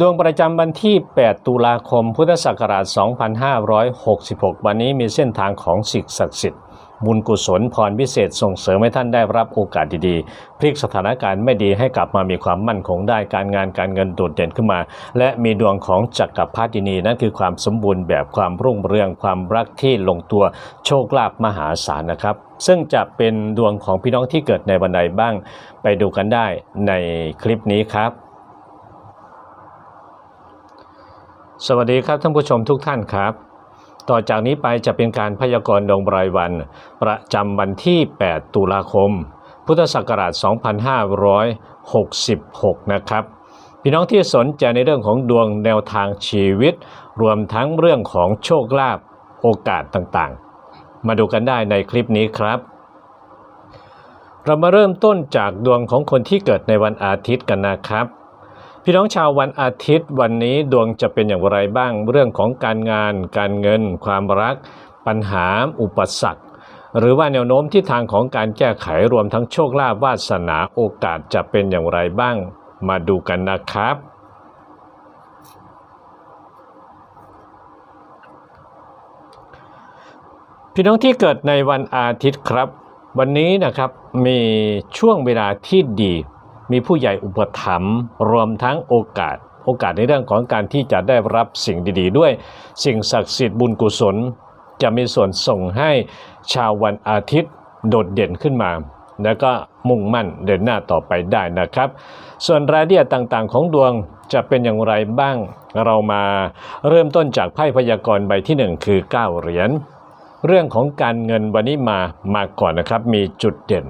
ดวงประจำวันที่ 8 ตุลาคม พุทธศักราช 2566 วันนี้มีเส้นทางของสิ่งศักดิ์สิทธิ์ บุญกุศลพรพิเศษส่งเสริมให้ท่านได้รับโอกาสดีๆ พลิกสถานการณ์ไม่ดีให้กลับมามีความมั่นคงได้การงานการเงินโดดเด่นขึ้นมา และมีดวงของจักรพรรดินีนั่นคือความสมบูรณ์แบบความรุ่งเรืองความรักที่ลงตัวโชคลาภมหาศาลนะครับซึ่งจะเป็นดวงของพี่น้องที่เกิดในวันใดบ้าง ไปดูกันได้ในคลิปนี้ครับ สวัสดีครับท่านผู้ชมทุกท่านครับ ต่อจากนี้ไปจะเป็นการพยากรณ์ดวงรายวัน ประจำวันที่ 8 ตุลาคม พุทธศักราช 2566 นะครับ พี่น้องที่สนใจในเรื่องของดวงแนวทางชีวิต รวมทั้งเรื่องของโชคลาภโอกาสต่างๆ มาดูกันได้ในคลิปนี้ครับ เรามาเริ่มต้นจากดวงของคนที่เกิดในวันอาทิตย์กันนะครับ พี่น้องชาววันอาทิตย์วันนี้ดวงจะเป็นอย่างไรบ้างเรื่องของการงาน การเงิน ความรัก ปัญหา อุปสรรค หรือว่าแนวโน้มที่ทางของการแก้ไขรวมทั้งโชคลาภวาสนาโอกาสจะเป็นอย่างไรบ้าง มาดูกันนะครับ พี่น้องที่เกิดในวันอาทิตย์ครับ วันนี้นะครับมีช่วงเวลาที่ดี มีผู้ใหญ่อุปถัมภ์รวมทั้งโอกาส โอกาสในเรื่องของการที่จะได้รับสิ่งดีๆ ด้วย สิ่งศักดิ์สิทธิ์บุญกุศล จะมีส่วนส่งให้ชาววันอาทิตย์โดดเด่นขึ้นมา แล้วก็มุ่งมั่นเดินหน้าต่อไปได้นะครับ ส่วนรายละเอียดต่างๆ ของดวงจะเป็นอย่างไรบ้าง เรามาเริ่มต้นจากไพ่พยากรณ์ใบที่หนึ่งคือ 9 เหรียญเรื่องของการเงินวันนี้มามาก่อนนะครับมีจุดเด่น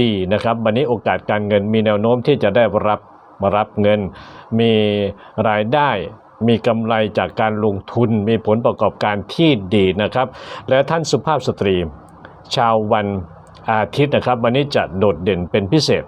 ดีนะครับ วันนี้โอกาสการเงินมีแนวโน้มที่จะได้รับมารับเงิน มีรายได้มีกำไรจากการลงทุนมีผลประกอบการที่ดีนะครับ และท่านสุภาพสตรี ชาววันอาทิตย์นะครับ วันนี้จะโดดเด่นเป็นพิเศษ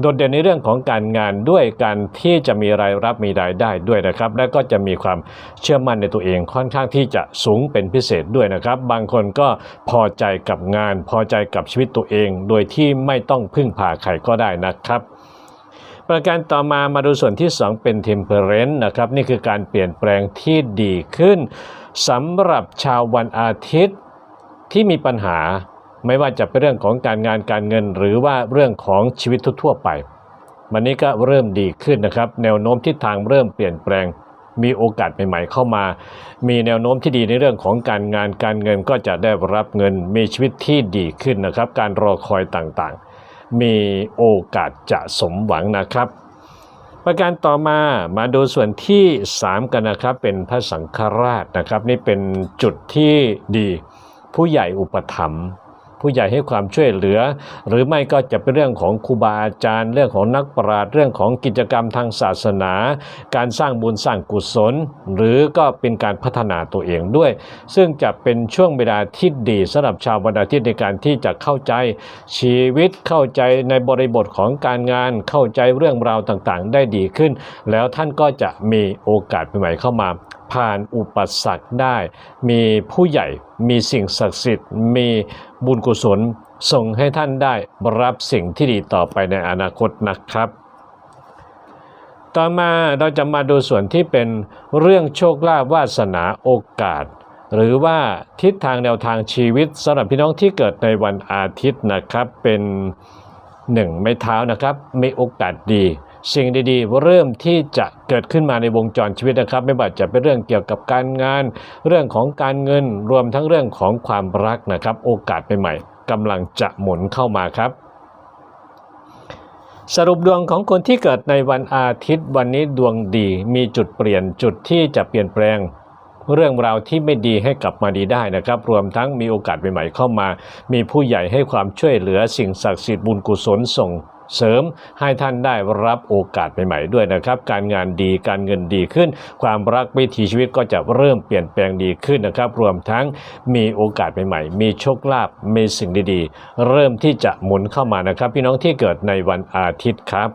โดดเด่นในเรื่องของการงานด้วยการที่จะมีรายรับมีรายได้ด้วยนะครับ และก็จะมีความเชื่อมั่นในตัวเองค่อนข้างที่จะสูงเป็นพิเศษด้วยนะครับ บางคนก็พอใจกับงาน พอใจกับชีวิตตัวเอง โดยที่ไม่ต้องพึ่งพาใครก็ได้นะครับประการต่อมามาดูส่วนที่ 2 เป็น temperance นะครับ นี่คือการเปลี่ยนแปลงที่ดีขึ้นสำหรับชาววันอาทิตย์ที่มีปัญหา ไม่ว่าจะเป็นเรื่องของการงานการเงิน หรือว่าเรื่องของชีวิตทั่วไป วันนี้ก็เริ่มดีขึ้นนะครับ แนวโน้มทิศทางเริ่มเปลี่ยนแปลง มีโอกาสใหม่ๆ เข้ามา มีแนวโน้มที่ดีในเรื่องของการงานการเงินก็จะได้รับเงิน มีชีวิตที่ดีขึ้นนะครับ การรอคอยต่างๆ มีโอกาสจะสมหวังนะครับ ประการต่อมามาดูส่วนที่ 3 กันนะครับ เป็นพระสังฆราชนะครับ นี่เป็นจุดที่ดีผู้ใหญ่อุปถัมภ์ ผู้ใหญ่ให้ความช่วยเหลือ หรือไม่ก็จะเป็นเรื่องของครูบาอาจารย์ เรื่องของนักปราชญ์เรื่องของกิจกรรมทางศาสนา การสร้างบุญสร้างกุศล หรือก็เป็นการพัฒนาตัวเองด้วย ซึ่งจะเป็นช่วงเวลาที่ดีสำหรับชาววันอาทิตย์ในการที่จะเข้าใจชีวิตเข้าใจในบริบทของการงาน เข้าใจเรื่องราวต่างๆ ได้ดีขึ้น แล้วท่านก็จะมีโอกาสใหม่ๆเข้ามาผ่านอุปสรรคได้ มีผู้ใหญ่ มีสิ่งศักดิ์สิทธิ์ มี บุญกุศลส่งให้ท่านได้รับสิ่งที่ดีต่อไปในอนาคตนะครับ ต่อมาเราจะมาดูส่วนที่เป็นเรื่องโชคลาภวาสนาโอกาส หรือว่าทิศทางแนวทางชีวิตสำหรับพี่น้องที่เกิดในวันอาทิตย์นะครับเป็นหนึ่งไม้เท้านะครับมีโอกาสดี สิ่งดีๆ เริ่มที่จะเกิดขึ้นมาในวงจรชีวิตนะครับ ไม่ว่าจะเป็นเรื่องเกี่ยวกับการงาน เรื่องของการเงินรวมทั้งเรื่องของความรักนะครับ โอกาสใหม่ๆกำลังจะหมุนเข้ามาครับสรุปดวงของคนที่เกิดในวันอาทิตย์วันนี้ดวงดีมีจุดเปลี่ยนจุดที่จะเปลี่ยนแปลง เรื่องราวที่ไม่ดีให้กลับมาดีได้นะครับ รวมทั้งมีโอกาสใหม่ๆเข้ามา มีผู้ใหญ่ให้ความช่วยเหลือสิ่งศักดิ์สิทธิ์บุญกุศลส่ง เสริมให้ท่านได้รับโอกาสใหม่ๆด้วยนะครับ การงานดีการเงินดีขึ้น ความรักวิถีชีวิตก็จะเริ่มเปลี่ยนแปลงดีขึ้นนะครับ รวมทั้งมีโอกาสใหม่ๆ มีโชคลาภมีสิ่งดีๆ เริ่มที่จะหมุนเข้ามานะครับ พี่น้องที่เกิดในวันอาทิตย์ครับ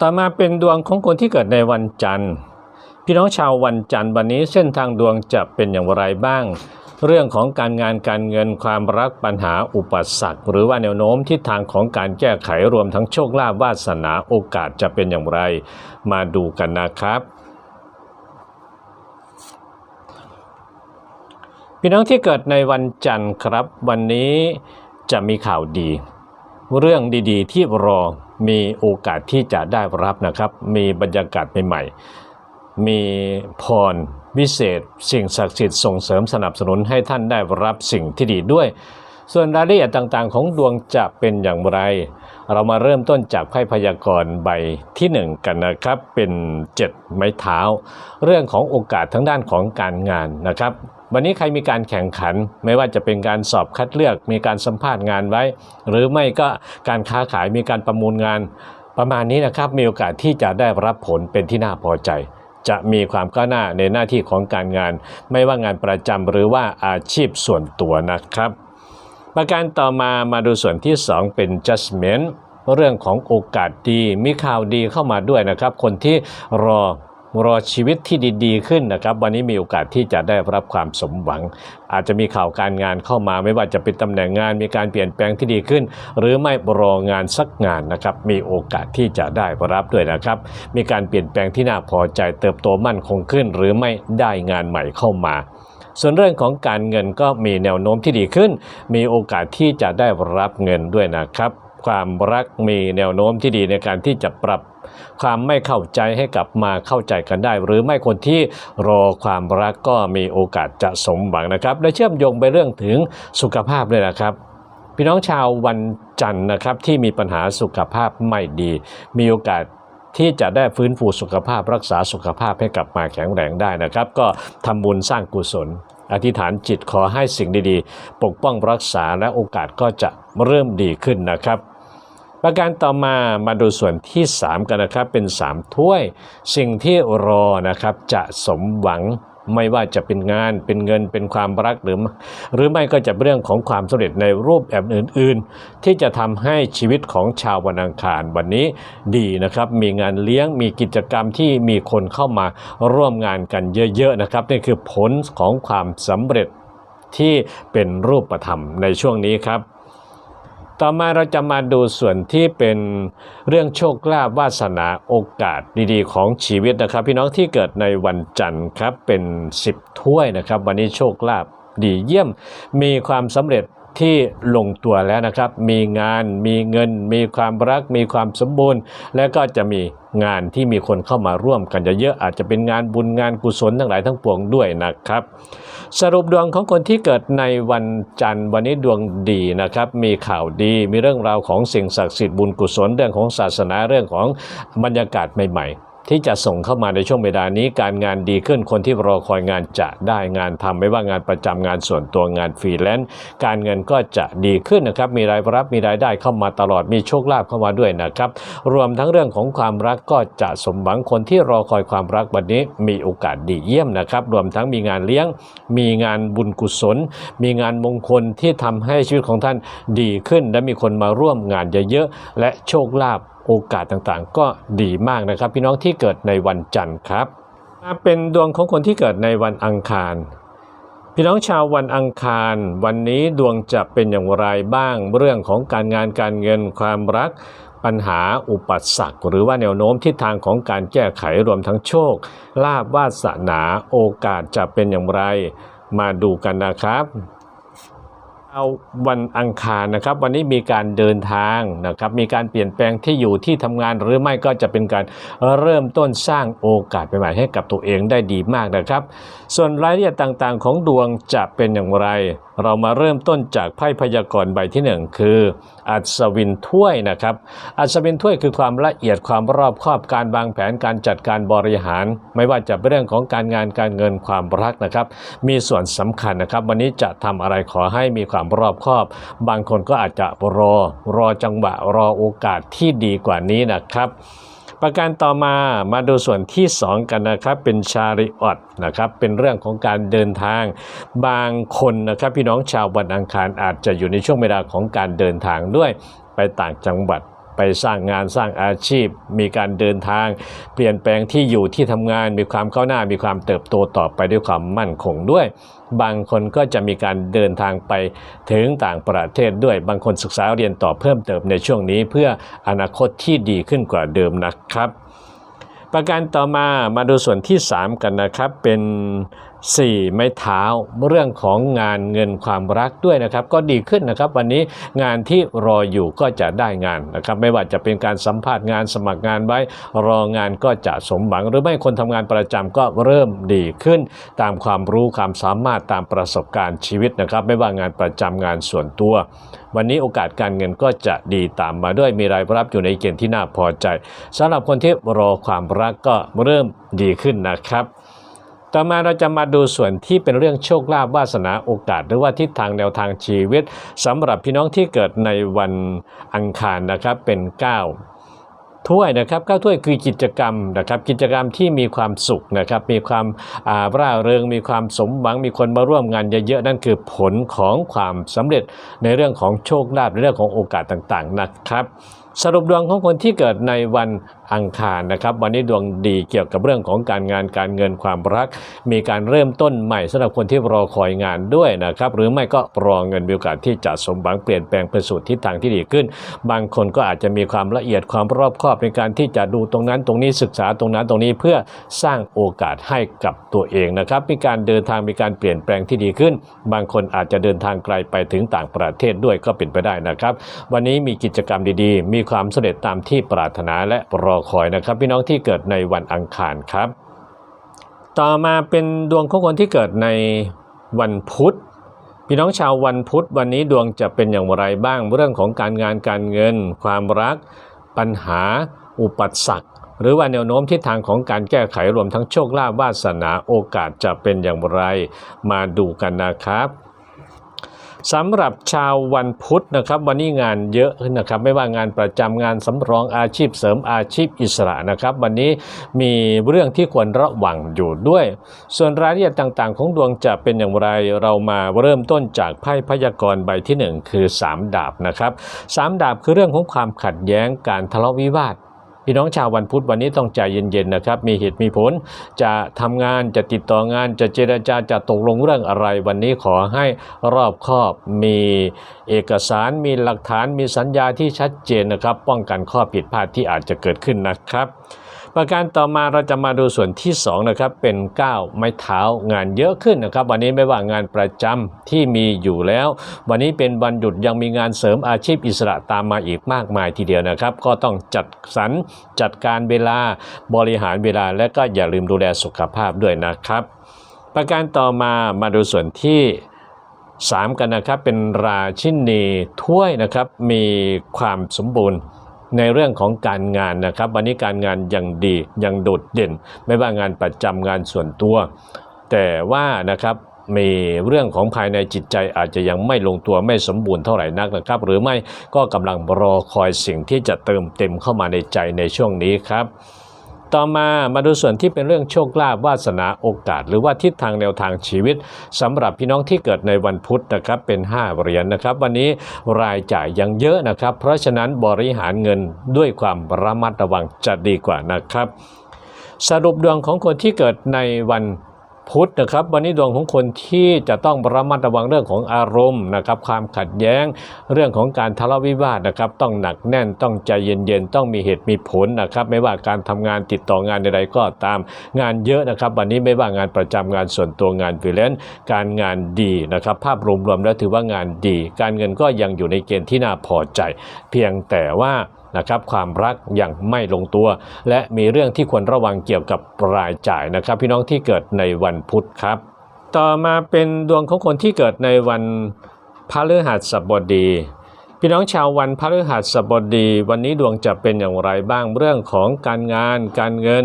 ต่อมาเป็นดวงของคนที่เกิดในวันจันทร์ พี่น้องชาววันจันทร์วันนี้เส้นทางดวงจะเป็นอย่างไรบ้าง เรื่องของการงานการเงินความรักปัญหาอุปสรรค หรือว่าแนวโน้มทิศทางของการแก้ไขรวมทั้งโชคลาภวาสนาโอกาสจะเป็นอย่างไร มาดูกันนะครับพี่น้องที่เกิดในวันจันทร์ครับ วันนี้จะมีข่าวดี เรื่องดีๆ ที่รอมีโอกาสที่จะได้รับนะครับ มีบรรยากาศใหม่ๆ มีพรวิเศษ สิ่งศักดิ์สิทธิ์ส่งเสริมสนับสนุนให้ท่านได้รับสิ่งที่ดีด้วย ส่วนรายละเอียดต่างๆ ของดวงจะเป็นอย่างไร เรามาเริ่มต้นจากไพ่พยากรณ์ใบที่ 1 กันนะครับ เป็น 7 ไม้เท้า เรื่องของโอกาสทั้งด้านของการงานนะครับวันนี้ใครมีการแข่งขันไม่ว่าจะเป็นการสอบคัดเลือก มีการสัมภาษณ์งานไว้ หรือไม่ก็การค้าขายมีการประมูลงาน ประมาณนี้นะครับมีโอกาสที่จะได้รับผลเป็นที่น่าพอใจ จะมีความก้าวหน้าในหน้าที่ของการงาน ไม่ว่างานประจำหรือว่าอาชีพส่วนตัวนะครับ ประการต่อมามาดูส่วนที่ 2 เป็น judgment เรื่องของโอกาสดีมีข่าวดีเข้ามาด้วยนะครับ คนที่รอ รอชีวิตที่ดีๆขึ้นนะครับ วันนี้มีโอกาสที่จะได้รับความสมหวัง อาจจะมีข่าวการงานเข้ามา ไม่ว่าจะเป็นตำแหน่งงานมีการเปลี่ยนแปลงที่ดีขึ้น หรือไม่รองานสักงานนะครับ มีโอกาสที่จะได้รับด้วยนะครับ มีการเปลี่ยนแปลงที่น่าพอใจเติบโตมั่นคงขึ้น หรือไม่ได้งานใหม่เข้ามาส่วนเรื่องของการเงินก็มีแนวโน้มที่ดีขึ้น มีโอกาสที่จะได้รับเงินด้วยนะครับ ความรักมีแนวโน้มที่ดีในการที่จะปรับ ความไม่เข้าใจให้กลับมาเข้าใจกันได้ หรือไม่คนที่รอความรักก็มีโอกาสจะสมหวังนะครับและเชื่อมโยงไปเรื่องถึงสุขภาพเลยนะครับพี่น้องชาววันจันทร์นะครับที่มีปัญหาสุขภาพไม่ดี มีโอกาสที่จะได้ฟื้นฟูสุขภาพรักษาสุขภาพให้กลับมาแข็งแรงได้นะครับ ก็ทำบุญสร้างกุศล อธิษฐานจิตขอให้สิ่งดีๆ ปกป้องรักษาและโอกาสก็จะเริ่มดีขึ้นนะครับ ประการต่อมามาดูส่วนที่ 3 กันนะครับเป็น 3 ถ้วย สิ่งที่รอนะครับจะสมหวังไม่ว่าจะเป็นงานเป็นเงินเป็นความรักหรือ หรือไม่ก็จะเเรื่องของความสำเร็จในรูปแบบอื่น ๆ ที่จะทำให้ชีวิตของชาววันอังคารวันนี้ดีนะครับ มีงานเลี้ยงมีกิจกรรมที่มีคนเข้ามาร่วมงานกันเยอะ ๆ นะครับนี่คือผลของความสำเร็จที่เป็นรูปธรรมในช่วงนี้ครับ ต่อมาเราจะมาดูส่วนที่เป็นเรื่องโชคลาภวาสนาโอกาสดีๆ ของชีวิตนะครับ พี่น้องที่เกิดในวันจันทร์ครับเป็น 10 ถ้วยนะครับ วันนี้โชคลาภดีเยี่ยมมีความสำเร็จ ที่ลงตัวแล้วนะครับ มีงานมีเงิน มีความรัก มีความสมบูรณ์ และก็จะมีงานที่มีคนเข้ามาร่วมกันเยอะๆอาจจะเป็นงานบุญงานกุศลทั้งหลายทั้งปวงด้วยนะครับ สรุปดวงของคนที่เกิดในวันจันทร์วันนี้ดวงดีนะครับ มีข่าวดีมีเรื่องราวของสิ่งศักดิ์สิทธิ์บุญกุศลเรื่องของศาสนาเรื่องของบรรยากาศใหม่ๆ ที่จะส่งเข้ามาในช่วงเวลานี้การงานดีขึ้นคนที่รอคอยงานจะได้งานทำไม่ว่างานประจำงานส่วนตัวงานฟรีแลนซ์การเงินก็จะดีขึ้นนะครับ มีรายรับมีรายได้เข้ามาตลอดมีโชคลาภเข้ามาด้วยนะครับ รวมทั้งเรื่องของความรักก็จะสมหวังคนที่รอคอยความรักวันนี้มีโอกาสดีเยี่ยมนะครับ รวมทั้งมีงานเลี้ยง มีงานบุญกุศล มีงานมงคลที่ทำให้ชีวิตของท่านดีขึ้น และมีคนมาร่วมงานเยอะๆและโชคลาภ โอกาสต่างๆ ก็ดีมากนะครับ พี่น้องที่เกิดในวันจันทร์ครับมาเป็นดวงของคนที่เกิดในวันอังคาร พี่น้องชาววันอังคาร วันนี้ดวงจะเป็นอย่างไรบ้าง เรื่องของการงานการเงินความรัก ปัญหาอุปสรรคหรือว่าแนวโน้มทิศทางของการแก้ไขรวมทั้งโชค ลาภวาสนาโอกาสจะเป็นอย่างไร มาดูกันนะครับ เอาวันอังคารนะครับ วันนี้มีการเดินทางนะครับ มีการเปลี่ยนแปลงที่อยู่ที่ทำงานหรือไม่ก็จะเป็นการเริ่มต้นสร้างโอกาสใหม่ๆให้กับตัวเองได้ดีมากนะครับ ส่วนรายละเอียดต่างๆ ของดวงจะเป็นอย่างไร เรามาเริ่มต้นจากไพ่พยากรณ์ใบที่หนึ่งคืออัศวินถ้วยนะครับ อัศวินถ้วยคือความละเอียดความรอบคอบการวางแผนการจัดการบริหาร ไม่ว่าจะเป็นเรื่องของการงานการเงินความรักนะครับ มีส่วนสำคัญนะครับ วันนี้จะทำอะไรขอให้มีความรอบคอบ บางคนก็อาจจะรอรอจังหวะรอโอกาสที่ดีกว่านี้นะครับประการต่อมามาดูส่วนที่ 2 กันนะครับเป็นชาริออตนะครับเป็นเรื่องของการเดินทาง บางคนนะครับพี่น้องชาววันอังคารอาจจะอยู่ในช่วงเวลาของการเดินทางด้วยไปต่างจังหวัด ไปสร้างงานสร้างอาชีพ มีการเดินทาง เปลี่ยนแปลงที่อยู่ที่ทำงานมีความก้าวหน้ามีความเติบโตต่อไปด้วยความมั่นคงด้วย บางคนก็จะมีการเดินทางไปถึงต่างประเทศด้วย บางคนศึกษาเรียนต่อเพิ่มเติมในช่วงนี้ เพื่ออนาคตที่ดีขึ้นกว่าเดิมนะครับ ประการต่อมามาดูส่วนที่ 3 กันนะครับเป็น 4 ไม้เท้าเรื่องของงานเงินความรักด้วยนะครับ ก็ดีขึ้นนะครับ วันนี้งานที่รออยู่ก็จะได้งานนะครับ ไม่ว่าจะเป็นการสัมภาษณ์งานสมัครงานไว้ รองานก็จะสมหวัง หรือไม่คนทำงานประจำก็เริ่มดีขึ้น ตามความรู้ความสามารถตามประสบการณ์ชีวิตนะครับ ไม่ว่างานประจำงานส่วนตัว วันนี้โอกาสการเงินก็จะดีตามมาด้วยมีรายรับอยู่ในเกณฑ์ที่น่าพอใจสำหรับคนที่รอความรักก็เริ่มดีขึ้นนะครับ ต่อมาเราจะมาดูส่วนที่เป็นเรื่องโชคลาภวาสนาโอกาส หรือว่าทิศทางแนวทางชีวิตสำหรับพี่น้องที่เกิดในวันอังคารนะครับเป็น 9ถ้วยนะครับเก้าถ้วยคือกิจกรรมนะครับกิจกรรมที่มีความสุขนะครับมีความาร่าเริง มีความสมหวังมีคนมาร่วมงานเยอะๆนั่นคือผลของความสำเร็จในเรื่องของโชคลาภในเรื่องของโอกาสต่างๆนะครับสรุปดวงของคนที่เกิดในวันอังคารนะครับ วันนี้ดวงดีเกี่ยวกับเรื่องของการงานการเงินความรัก มีการเริ่มต้นใหม่สำหรับคนที่รอคอยงานด้วยนะครับ หรือไม่ก็รอเงินมีโอกาสที่จะสมหวังเปลี่ยนแปลงไปสู่ทิศทางที่ดีขึ้น บางคนก็อาจจะมีความละเอียดความรอบคอบในการที่จะดูตรงนั้นตรงนี้ศึกษาตรงนั้นตรงนี้เพื่อสร้างโอกาสให้กับตัวเองนะครับ มีการเดินทางมีการเปลี่ยนแปลงที่ดีขึ้น บางคนอาจจะเดินทางไกลไปถึงต่างประเทศด้วยก็เป็นไปได้นะครับ วันนี้มีกิจกรรมดีๆ มีความสำเร็จตามที่ปรารถนาและรอคอยนะครับ พี่น้องที่เกิดในวันอังคารครับ ต่อมาเป็นดวงของคนที่เกิดในวันพุธ พี่น้องชาววันพุธวันนี้ดวงจะเป็นอย่างไรบ้างเรื่องของการงานการเงิน ความรัก ปัญหา อุปสรรคหรือว่าแนวโน้มทิศทางของการแก้ไขรวมทั้งโชคลาภวาสนาโอกาสจะเป็นอย่างไร มาดูกันนะครับ สำหรับชาววันพุธนะครับ วันนี้งานเยอะขึ้นนะครับ ไม่ว่างานประจำงานสำรองอาชีพเสริมอาชีพอิสระนะครับ วันนี้มีเรื่องที่ควรระวังอยู่ด้วย ส่วนรายละเอียดต่างๆ ของดวงจะเป็นอย่างไรเรามาเริ่มต้นจากไพ่พยากรณ์ใบที่ 1 คือ 3 ดาบนะครับสามดาบคือเรื่องของความขัดแย้งการทะเลาะวิวาท พี่น้องชาววันพุธวันนี้ต้องใจเย็นๆนะครับ มีเหตุมีผล จะทำงานจะติดต่องานจะเจรจาจะตกลงเรื่องอะไร วันนี้ขอให้รอบคอบมีเอกสารมีหลักฐานมีสัญญาที่ชัดเจนนะครับ ป้องกันข้อผิดพลาดที่อาจจะเกิดขึ้นนะครับ ประการต่อมาเราจะมาดูส่วนที่2นะครับเป็น9ไม้เท้างานเยอะขึ้นนะครับ วันนี้ไม่ว่างานประจำที่มีอยู่แล้ว วันนี้เป็นวันหยุดยังมีงานเสริมอาชีพอิสระตามมาอีกมากมายทีเดียวนะครับ ก็ต้องจัดสรรจัดการเวลาบริหารเวลา และก็อย่าลืมดูแลสุขภาพด้วยนะครับ ประการต่อมามาดูส่วนที่3กันนะครับเป็นราชินีถ้วยนะครับมีความสมบูรณ์ ในเรื่องของการงานนะครับ วันนี้การงานยังดียังโดดเด่น ไม่ว่างานประจำงานส่วนตัว แต่ว่านะครับมีเรื่องของภายในจิตใจอาจจะยังไม่ลงตัวไม่สมบูรณ์เท่าไหร่นักนะครับ หรือไม่ก็กำลังรอคอยสิ่งที่จะเติมเต็มเข้ามาในใจในช่วงนี้ครับ ต่อมามาดูส่วนที่เป็นเรื่องโชคลาภวาสนาโอกาส หรือว่าทิศทางแนวทางชีวิตสำหรับพี่น้องที่เกิดในวันพุธนะครับเป็น 5 เหรียญนะครับ วันนี้รายจ่ายยังเยอะนะครับ เพราะฉะนั้นบริหารเงินด้วยความระมัดระวังจะดีกว่านะครับ สรุปดวงของคนที่เกิดในวัน พุธนะครับ วันนี้ดวงของคนที่จะต้องระมัดระวังเรื่องของอารมณ์นะครับความขัดแย้งเรื่องของการทะเลาะวิวาทนะครับต้องหนักแน่นต้องใจเย็นๆ ต้องมีเหตุมีผลนะครับ ไม่ว่าการทำงานติดต่องานใดๆก็ตามงานเยอะนะครับ วันนี้ไม่ว่างานประจำงานส่วนตัวงานฟรีแลนซ์การงานดีนะครับภาพรวมๆแล้วถือว่างานดี การเงินก็ยังอยู่ในเกณฑ์ที่น่าพอใจ เพียงแต่ว่า นะครับความรักยังไม่ลงตัว และมีเรื่องที่ควรระวังเกี่ยวกับรายจ่ายนะครับ พี่น้องที่เกิดในวันพุธครับ ต่อมาเป็นดวงของคนที่เกิดในวันพฤหัสบดีพี่น้องชาววันพฤหัสบดี วันนี้ดวงจะเป็นอย่างไรบ้างเรื่องของการงาน การเงิน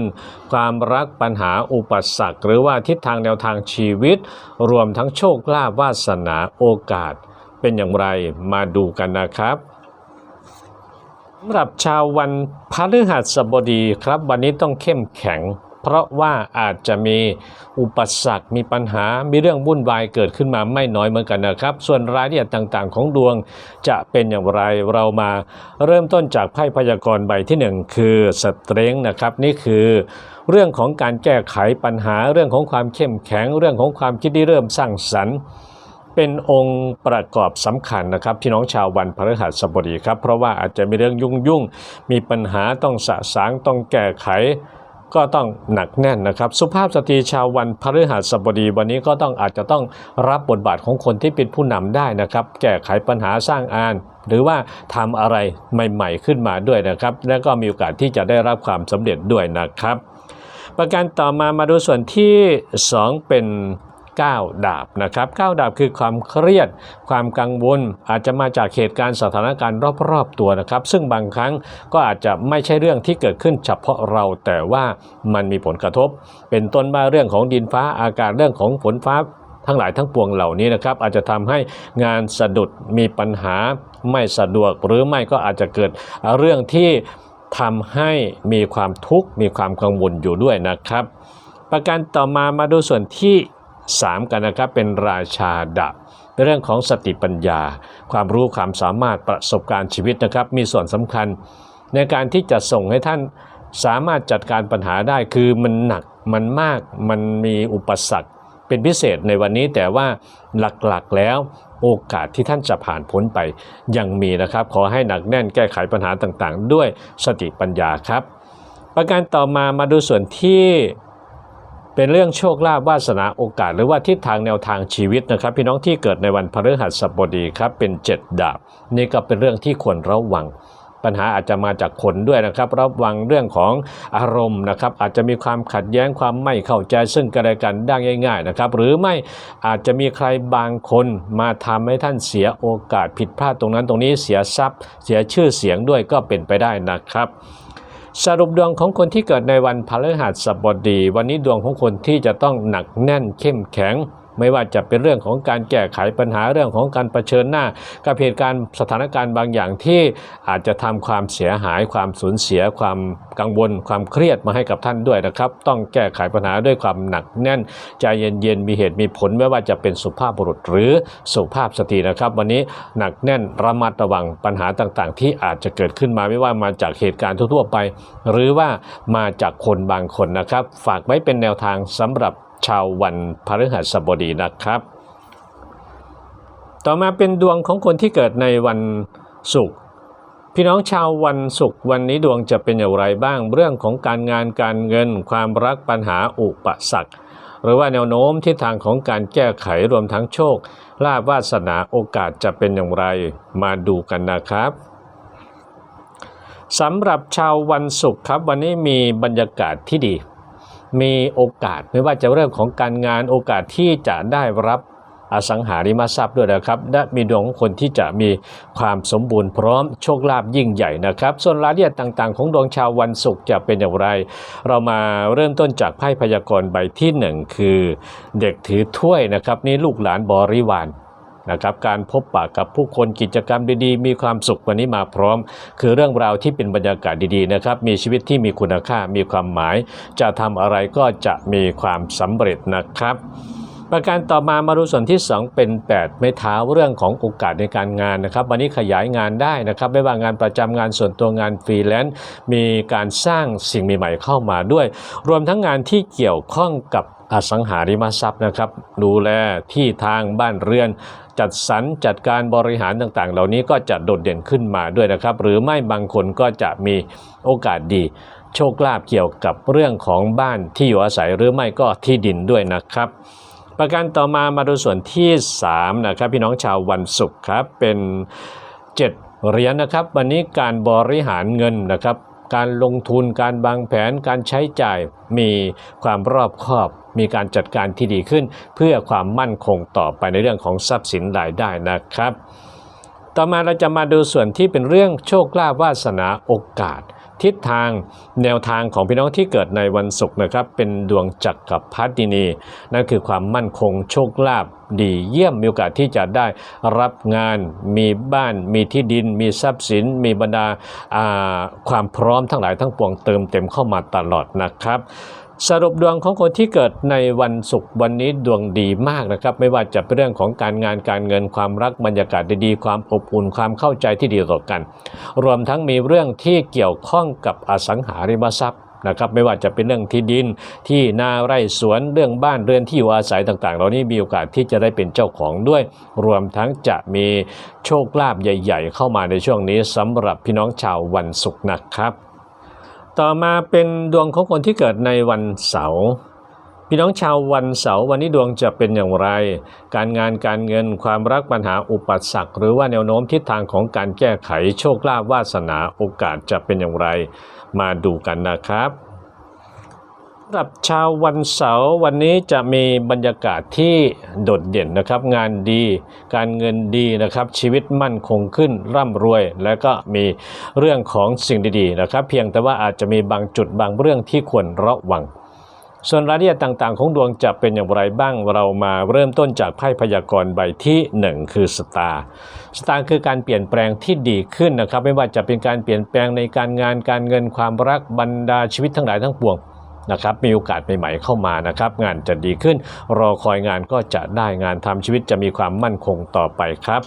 ความรักปัญหาอุปสรรค หรือว่าทิศทางแนวทางชีวิต รวมทั้งโชคลาภวาสนาโอกาส เป็นอย่างไรมาดูกันนะครับำหรับชาววันพฤหัสบดีครับ วันนี้ต้องเข้มแข็ง เพราะว่าอาจจะมีอุปสรรคมีปัญหา มีเรื่องวุ่นวายเกิดขึ้นมาไม่น้อยเหมือนกันนะครับ ส่วนรายละเอียดต่างๆ ของดวงจะเป็นอย่างไรเรามาเริ่มต้นจากไพ่พยากรณ์ใบที่หนึ่งคือสเตรงนะครับ นี่คือเรื่องของการแก้ไขปัญหาเรื่องของความเข้มแข็ง เรื่องของความคิดที่เริ่มสร้างสรรค์ เป็นองค์ประกอบสำคัญนะครับพี่น้องชาววันพฤหัสบดีครับ เพราะว่าอาจจะมีเรื่องยุ่งยุ่งมีปัญหาต้องสะสางต้องแก้ไข ก็ต้องหนักแน่นนะครับ สุภาพสตรีชาววันพฤหัสบดีวันนี้ก็ต้องอาจจะต้องรับบทบาทของคนที่เป็นผู้นำได้นะครับ แก้ไขปัญหาสร้างอานหรือว่าทำอะไรใหม่ ๆขึ้นมาด้วยนะครับ และก็มีโอกาสที่จะได้รับความสำเร็จด้วยนะครับ ประการต่อมามาดูส่วนที่ 2 เป็น 9 ดาบนะครับ9ดาบคือความเครียด ความกังวล อาจจะมาจากเหตุการณ์สถานการณ์รอบๆตัวนะครับ ซึ่งบางครั้งก็อาจจะไม่ใช่เรื่องที่เกิดขึ้นเฉพาะเราแต่ว่ามันมีผลกระทบ เป็นต้นมาเรื่องของดินฟ้าอากาศเรื่องของฝนฟ้าทั้งหลายทั้งปวงเหล่านี้นะครับอาจจะทำให้งานสะดุดมีปัญหาไม่สะดวก หรือไม่ก็อาจจะเกิดเรื่องที่ทำให้มีความทุกข์มีความกังวลอยู่ด้วยนะครับ ประการต่อมามาดูส่วนที่ 3 กันนะครับเป็นราชาดาบเป็นเรื่องของสติปัญญา ความรู้ความสามารถประสบการณ์ชีวิตนะครับ มีส่วนสำคัญ ในการที่จะส่งให้ท่านสามารถจัดการปัญหาได้คือมันหนักมันมากมันมีอุปสรรคเป็นพิเศษในวันนี้แต่ว่าหลักๆแล้วโอกาสที่ท่านจะผ่านพ้นไปยังมีนะครับ ขอให้หนักแน่นแก้ไขปัญหาต่างๆ ด้วยสติปัญญาครับ ประการต่อมามาดูส่วนที่ เป็นเรื่องโชคลาภวาสนาโอกาส หรือว่าทิศทางแนวทางชีวิตนะครับ พี่น้องที่เกิดในวันพฤหัสบดีครับเป็น 7 ดาบ นี่ก็เป็นเรื่องที่ควรระวัง ปัญหาอาจจะมาจากคนด้วยนะครับระวังเรื่องของอารมณ์นะครับ อาจจะมีความขัดแย้งความไม่เข้าใจซึ่งกันและกันได้ง่าย ๆนะครับ หรือไม่อาจจะมีใครบางคนมาทำให้ท่านเสียโอกาสผิดพลาดตรงนั้นตรงนี้เสียทรัพย์ เสียชื่อเสียงด้วยก็เป็นไปได้นะครับ สรุปดวงของคนที่เกิดในวันพฤหัสบดี วันนี้ดวงของคนที่จะต้องหนักแน่นเข้มแข็ง ไม่ว่าจะเป็นเรื่องของการแก้ไขปัญหาเรื่องของการรเผชิญหน้ากับเหตุการณ์สถานการณ์บางอย่างที่อาจจะทำความเสียหายความสูญเสียความกังวล ความเครียดมาให้กับท่านด้วยนะครับ ต้องแก้ไขปัญหาด้วยความหนักแน่นใจเย็นๆมีเหตุมีผลไม่ว่าจะเป็นสุภาพบุรุษหรือสุภาพสตรีนะครับ วันนี้หนักแน่นระมัดระวังปัญหาต่างๆ ที่อาจจะเกิดขึ้นมาไม่ว่ามาจากเหตุการณ์ทั่วๆไป หรือว่ามาจากคนบางคนนะครับ ฝากไว้เป็นแนวทางสำหรับ ชาววันพฤหัสบดีนะครับ ต่อมาเป็นดวงของคนที่เกิดในวันศุกร์พี่น้องชาววันศุกร์วันนี้ดวงจะเป็นอย่างไรบ้างเรื่องของการงานการเงิน ความรักปัญหาอุปสรรคหรือว่าแนวโน้มทิศทางของการแก้ไขรวมทั้งโชคลาภวาสนาโอกาสจะเป็นอย่างไรมาดูกันนะครับสำหรับชาววันศุกร์ครับวันนี้มีบรรยากาศที่ดี มีโอกาสไม่ว่าจะเรื่องของการงานโอกาสที่จะได้รับอสังหาริมทรัพย์ด้วยนะครับ และมีดวงของคนที่จะมีความสมบูรณ์พร้อมโชคลาภยิ่งใหญ่นะครับ ส่วนรายละเอียดต่างๆ ของดวงชาววันศุกร์จะเป็นอย่างไร เรามาเริ่มต้นจากไพ่พยากรณ์ใบที่หนึ่งคือ เด็กถือถ้วยนะครับนี่ลูกหลานบริวาร นะครับการพบปะกับผู้คนกิจกรรมดีๆ มีความสุขวันนี้มาพร้อม คือเรื่องราวที่เป็นบรรยากาศดีๆนะครับมีชีวิตที่มีคุณค่ามีความหมาย จะทำอะไรก็จะมีความสำเร็จนะครับ ประการต่อมามาดูส่วนที่ 2 เป็น 8 ไม้เท้าเรื่องของโอกาสในการงานนะครับ วันนี้ขยายงานได้นะครับ ไม่ว่างานประจำงานส่วนตัวงานฟรีแลนซ์มีการสร้างสิ่งใหม่ๆเข้ามาด้วย รวมทั้งงานที่เกี่ยวข้องกับอสังหาริมทรัพย์นะครับ ดูแลที่ทางบ้านเรือน จัดสรรจัดการบริหารต่างๆ เหล่านี้ก็จะโดดเด่นขึ้นมาด้วยนะครับ หรือไม่บางคนก็จะมีโอกาสดี โชคลาภเกี่ยวกับเรื่องของบ้านที่อยู่อาศัยหรือไม่ก็ที่ดินด้วยนะครับ ประการต่อมามาดูส่วนที่3นะครับพี่น้องชาววันศุกร์ครับเป็น 7 เหรียญนะครับ วันนี้การบริหารเงินนะครับ การลงทุนการวางแผนการใช้จ่ายมีความรอบคอบมีการจัดการที่ดีขึ้น เพื่อความมั่นคงต่อไปในเรื่องของทรัพย์สินรายได้นะครับ ต่อมาเราจะมาดูส่วนที่เป็นเรื่องโชคลาภวาสนาโอกาส ทิศทางแนวทางของพี่น้องที่เกิดในวันศุกร์นะครับ เป็นดวงจักรกับพัดินี นั่นคือความมั่นคงโชคลาภดีเยี่ยมมีโอกาสที่จะได้รับงานมีบ้านมีที่ดิน มีทรัพย์สิน มีบรรดาาความพร้อมทั้งหลายทั้งปวงเติมเต็มเข้ามาตลอดนะครับ สรุปดวงของคนที่เกิดในวันศุกร์วันนี้ดวงดีมากนะครับ ไม่ว่าจะเป็นเรื่องของการงานการเงินความรักบรรยากาศดีๆความอบอุ่นความเข้าใจที่ดีต่อกัน รวมทั้งมีเรื่องที่เกี่ยวข้องกับอสังหาริมทรัพย์นะครับไม่ว่าจะเป็นเรื่องที่ดินที่นาไร่สวนเรื่องบ้านเรือนที่อยู่อาศัยต่างๆ เหล่านี้มีโอกาสที่จะได้เป็นเจ้าของด้วย รวมทั้งจะมีโชคลาภใหญ่ ๆ เข้ามาในช่วงนี้สำหรับพี่น้องชาววันศุกร์นะครับ ต่อมาเป็นดวงของคนที่เกิดในวันเสาร์พี่น้องชาววันเสาร์วันนี้ดวงจะเป็นอย่างไร การงานการเงินความรักปัญหาอุปสรรค หรือว่าแนวโน้มทิศทางของการแก้ไขโชคลาภวาสนาโอกาสจะเป็นอย่างไร มาดูกันนะครับำหรับชาววันเสาร์วันนี้จะมีบรรยากาศที่โดดเด่นนะครับ งานดี การเงินดีนะครับ ชีวิตมั่นคงขึ้นร่ำรวย และก็มีเรื่องของสิ่งดีๆนะครับ เพียงแต่ว่าอาจจะมีบางจุดบางเรื่องที่ควรระวัง ส่วนรายละเอียดต่างๆ ของดวงจะเป็นอย่างไรบ้างเรามาเริ่มต้นจากไพ่พยากรณ์ใบที่ 1 คือสตาร์สตาร์คือการเปลี่ยนแปลงที่ดีขึ้นนะครับ ไม่ว่าจะเป็นการเปลี่ยนแปลงในการงานการเงินความรักบรรดาชีวิตทั้งหลายทั้งปวง นะครับมีโอกาสใหม่ๆเข้ามานะครับงานจะดีขึ้น รอคอยงานก็จะได้งานทำชีวิตจะมีความมั่นคงต่อไปครับ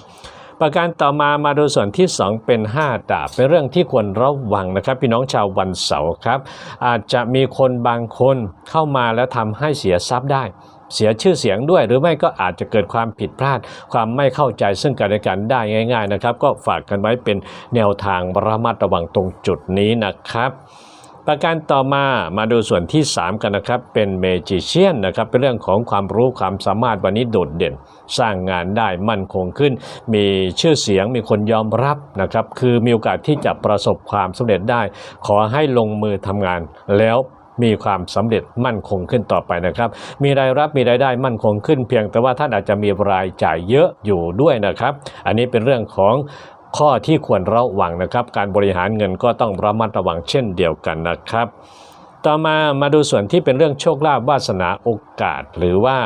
ประการต่อมามาดูส่วนที่ 2 เป็น 5 ดาบเป็นเรื่องที่ควรระวังนะครับ พี่น้องชาววันเสาร์ครับ อาจจะมีคนบางคนเข้ามาแล้วทำให้เสียทรัพย์ได้ เสียชื่อเสียงด้วย หรือไม่ก็อาจจะเกิดความผิดพลาด ความไม่เข้าใจซึ่งกันและกันได้ง่าย ๆนะครับ ก็ฝากกันไว้เป็นแนวทางระมัดระวังตรงจุดนี้นะครับ ประการต่อมามาดูส่วนที่ 3 กันนะครับ เป็นเมจิเชียนนะครับเป็นเรื่องของความรู้ความสามารถวันนี้โดดเด่น สร้างงานได้มั่นคงขึ้น มีชื่อเสียงมีคนยอมรับนะครับคือมีโอกาสที่จะประสบความสำเร็จได้ ขอให้ลงมือทำงานแล้วมีความสำเร็จมั่นคงขึ้นต่อไปนะครับ มีรายรับมีรายได้มั่นคงขึ้น เพียงแต่ว่าท่านอาจจะมีรายจ่ายเยอะอยู่ด้วยนะครับ อันนี้เป็นเรื่องของ ข้อที่ควรระวังนะครับ การบริหารเงินก็ต้องระมัดระวังเช่นเดียวกันนะครับ ต่อมามาดูส่วนที่เป็นเรื่องโชคลาภวาสนาโอกาส หรือว่า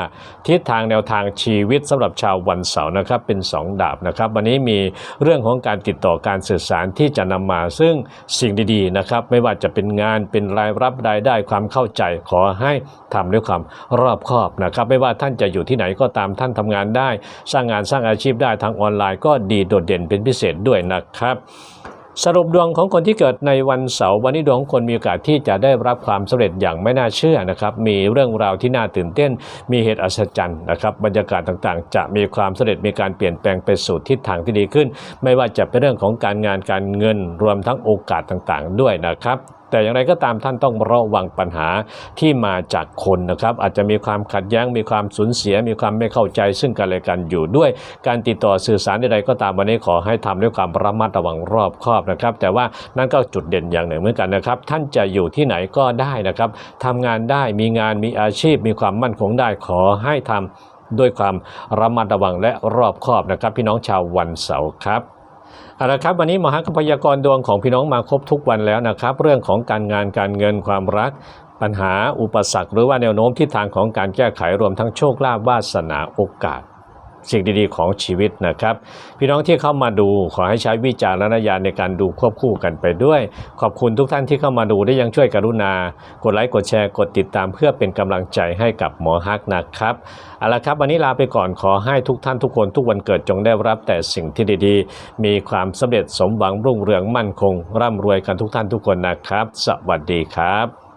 ทิศทางแนวทางชีวิตสำหรับชาววันเสาร์นะครับเป็น 2 ดาบนะครับ วันนี้มีเรื่องของการติดต่อการสื่อสารที่จะนำมาซึ่งสิ่งดีๆนะครับ ไม่ว่าจะเป็นงานเป็นรายรับรายได้ความเข้าใจขอให้ทำด้วยความรอบคอบนะครับ ไม่ว่าท่านจะอยู่ที่ไหนก็ตามท่านทำงานได้ สร้างงานสร้างอาชีพได้ทางออนไลน์ก็ดีโดดเด่นเป็นพิเศษด้วยนะครับ สรุปดวงของคนที่เกิดในวันเสาร์วันนี้ดวงคนมีโอกาสที่จะได้รับความสำเร็จอย่างไม่น่าเชื่อนะครับ มีเรื่องราวที่น่าตื่นเต้น มีเหตุอัศจรรย์นะครับ บรรยากาศต่างๆ จะมีความสำเร็จมีการเปลี่ยนแปลงไปสู่ทิศทางที่ดีขึ้น ไม่ว่าจะเป็นเรื่องของการงานการเงินรวมทั้งโอกาสต่างๆ ด้วยนะครับ แต่อย่างไรก็ตามท่านต้องระวังปัญหาที่มาจากคนนะครับ อาจจะมีความขัดแย้งมีความสูญเสีย มีความไม่เข้าใจซึ่งกันและกันอยู่ด้วย การติดต่อสื่อสารใดๆก็ตามวันนี้ขอให้ทำด้วยความระมัดระวังรอบคอบนะครับ แต่ว่านั่นก็จุดเด่นอย่างหนึ่งเหมือนกันนะครับ ท่านจะอยู่ที่ไหนก็ได้นะครับทำงานได้มีงานมีอาชีพ มีความมั่นคงได้ขอให้ทำด้วยความระมัดระวังและรอบคอบนะครับ พี่น้องชาววันเสาร์ครับ เอาละครับ วันนี้มหากพยากรดวงของพี่น้องมาครบทุกวันแล้วนะครับ เรื่องของการงานการเงินความรัก ปัญหาอุปสรรค หรือว่าแนวโน้มทิศทางของการแก้ไขรวมทั้งโชคลาภวาสนาโอกาส สิ่งดีๆของชีวิตนะครับ พี่น้องที่เข้ามาดูขอให้ใช้วิจารณญาณในการดูควบคู่กันไปด้วย ขอบคุณทุกท่านที่เข้ามาดูได้ยังช่วยกรุณา กดไลค์กดแชร์กดติดตามเพื่อเป็นกำลังใจให้กับหมอฮักนะครับเอาละครับ วันนี้ลาไปก่อนขอให้ทุกท่านทุกคนทุกวันเกิดจงได้รับแต่สิ่งที่ดีๆ มีความสำเร็จสมหวังรุ่งเรืองมั่นคง ร่ำรวยกันทุกท่านทุกคนนะครับ สวัสดีครับ